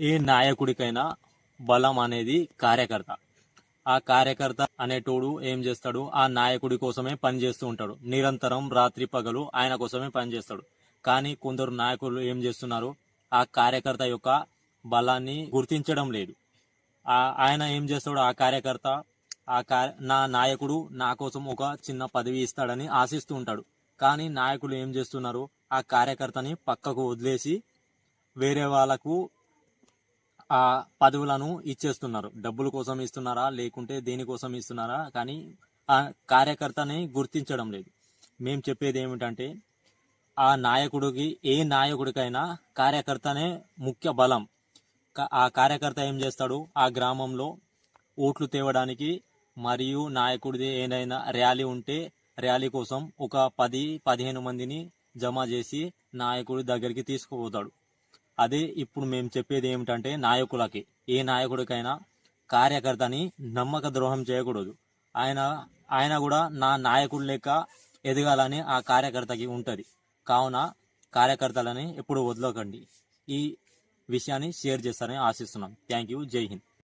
ఏ నాయకుడికైనా బలం అనేది కార్యకర్త. ఆ కార్యకర్త అనేటోడు ఏం చేస్తాడు? ఆ నాయకుడి కోసమే పని చేస్తూ ఉంటాడు. నిరంతరం రాత్రి పగలు ఆయన కోసమే పని చేస్తాడు. కానీ కొందరు నాయకులు ఏం చేస్తున్నారు? ఆ కార్యకర్త యొక్క బలాన్ని గుర్తించడం లేదు. ఆ ఆయన ఏం చేస్తాడు? ఆ కార్యకర్త ఆ నా నాయకుడు నా కోసం ఒక చిన్న పదవి ఇస్తాడని ఆశిస్తూ ఉంటాడు. కానీ నాయకులు ఏం చేస్తున్నారు? ఆ కార్యకర్తని పక్కకు వదిలేసి వేరే వాళ్ళకు ఆ పదవులను ఇచ్చేస్తున్నారు. డబ్బుల కోసం ఇస్తున్నారా? లేకుంటే దేనికోసం ఇస్తున్నారా? కానీ ఆ కార్యకర్తని గుర్తించడం లేదు. మేము చెప్పేది ఏమిటంటే ఆ నాయకుడికి ఏ నాయకుడికైనా కార్యకర్తనే ముఖ్య బలం. ఆ కార్యకర్త ఏం చేస్తాడు? ఆ గ్రామంలో ఓట్లు తేవడానికి మరియు నాయకుడిది ఏదైనా ర్యాలీ ఉంటే ర్యాలీ కోసం ఒక పది పదిహేను మందిని జమ చేసి నాయకుడి దగ్గరికి తీసుకుపోతాడు. అదే ఇప్పుడు మేము చెప్పేది ఏమిటంటే నాయకులకి ఏ నాయకుడికైనా కార్యకర్తని నమ్మక ద్రోహం చేయకూడదు. ఆయన ఆయన కూడా నా నాయకుడు లెక్క ఎదగాలని ఆ కార్యకర్తకి ఉంటుంది. కావున కార్యకర్తలని ఎప్పుడు వదలకండి. ఈ విషయాన్ని షేర్ చేస్తారని ఆశిస్తున్నాం. Thank you. జై హింద్.